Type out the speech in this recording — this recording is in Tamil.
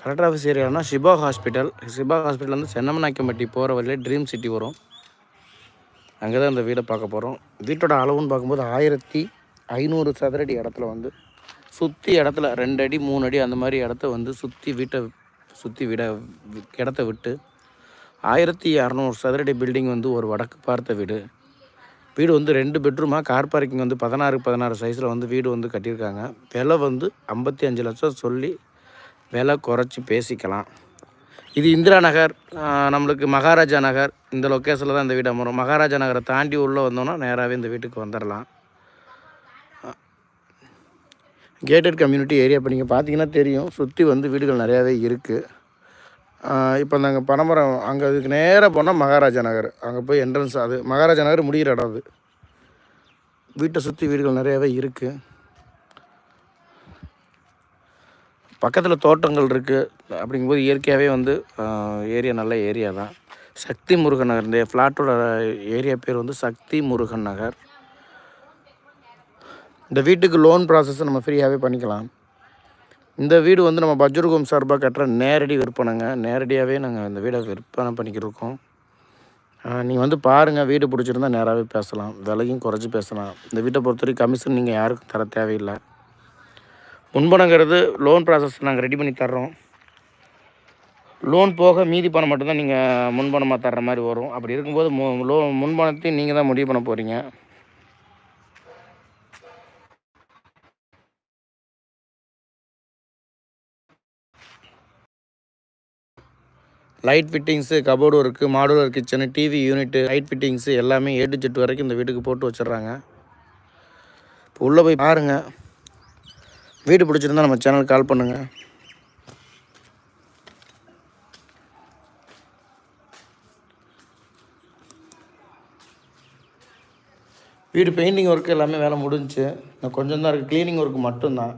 கலெக்டர் ஆஃபீஸ் ஏரியானா சிபா ஹாஸ்பிட்டல். சிபா ஹாஸ்பிட்டல் வந்து சென்னமநாயக்கம்பட்டி போகிற வழியில் ட்ரீம் சிட்டி வரும். அங்கே தான் இந்த வீடை பார்க்க போகிறோம் வீட்டோட அளவுன்னு பார்க்கும்போது ஆயிரத்தி ஐநூறு சதுரடி இடத்துல வந்து சுற்றி இடத்துல ரெண்டு அடி மூணு அடி அந்த மாதிரி இடத்த வந்து சுற்றி வீட்டை சுற்றி விட இடத்த விட்டு ஆயிரத்தி இரநூறு சதுரடி பில்டிங் வந்து ஒரு வடக்கு பார்த்த வீடு. வீடு வந்து ரெண்டு பெட்ரூமாக கார் பார்க்கிங் வந்து பதினாறு பதினாறு சைஸில் வந்து வீடு வந்து கட்டியிருக்காங்க. விலை வந்து ஐம்பத்தி அஞ்சு லட்சம் சொல்லி விலை குறைச்சி பேசிக்கலாம். இது இந்திரா நகர் நம்மளுக்கு மகாராஜா நகர். இந்த லொக்கேஷனில் தான் இந்த வீடு அமரும் மகாராஜா நகரை தாண்டி உள்ளே வந்தோன்னா நேராகவே இந்த வீட்டுக்கு வந்துடலாம். கேட்டட் கம்யூனிட்டி ஏரியா இப்போ நீங்கள் பார்த்தீங்கன்னா தெரியும் சுற்றி வந்து வீடுகள் நிறையாவே இருக்குது இப்போ நாங்கள் பனமரம் அங்கே அதுக்கு நேராக போனால் மகாராஜா நகர். அங்கே போய் என்ட்ரன்ஸ் அது மகாராஜா நகர் முடிகிற இடம் அது. வீட்டை சுற்றி வீடுகள் நிறையாவே இருக்குது பக்கத்தில் தோட்டங்கள் இருக்குது அப்படிங்கும்போது இயற்கையாகவே வந்து ஏரியா நல்ல ஏரியா தான். சக்தி முருகன் நகர் இந்த ஃப்ளாட்டோட ஏரியா பேர் வந்து சக்தி முருகன் நகர். இந்த வீட்டுக்கு லோன் ப்ராசஸ் நம்ம ஃப்ரீயாகவே பண்ணிக்கலாம். இந்த வீடு வந்து நம்ம பஜ்ருகம் சார்பாக கட்டுற நேரடி விற்பனைங்க. நேரடியாகவே நாங்கள் இந்த வீடை விற்பனை பண்ணிக்கிருக்கோம். நீங்கள் வந்து பாருங்கள் வீடு பிடிச்சிருந்தா நேராகவே பேசலாம். விலையும் குறைச்சி பேசலாம். இந்த வீட்டை பொறுத்த வரைக்கும் கமிஷன் நீங்கள் யாருக்கும் தர தேவையில்லை. முன்பணங்கிறது லோன் ப்ராசஸ் நாங்கள் ரெடி பண்ணி தர்றோம். லோன் போக மீதி பணம் மட்டும்தான் நீங்கள் முன்பணமாக தர்ற மாதிரி வரும். அப்படி இருக்கும்போது மு லோ முன்பணத்தையும் நீங்கள் தான் முடிவு பண்ண போகிறீங்க light fittings cupboard work modular kitchen TV unit light fittings எல்லாமே ஏடு டு ஜெட் வரைக்கும் இந்த வீட்டுக்கு போட்டு வச்சிடுறாங்க. இப்போ உள்ளே போய் பாருங்கள் வீடு பிடிச்சிருந்தா நம்ம சேனலுக்கு கால் பண்ணுங்கள் வீடு பெயிண்டிங் ஒர்க்கு எல்லாமே வேலை முடிஞ்சுச்சு இன்னும் கொஞ்சம் தான் இருக்குது க்ளீனிங் ஒர்க்கு மட்டும்தான்.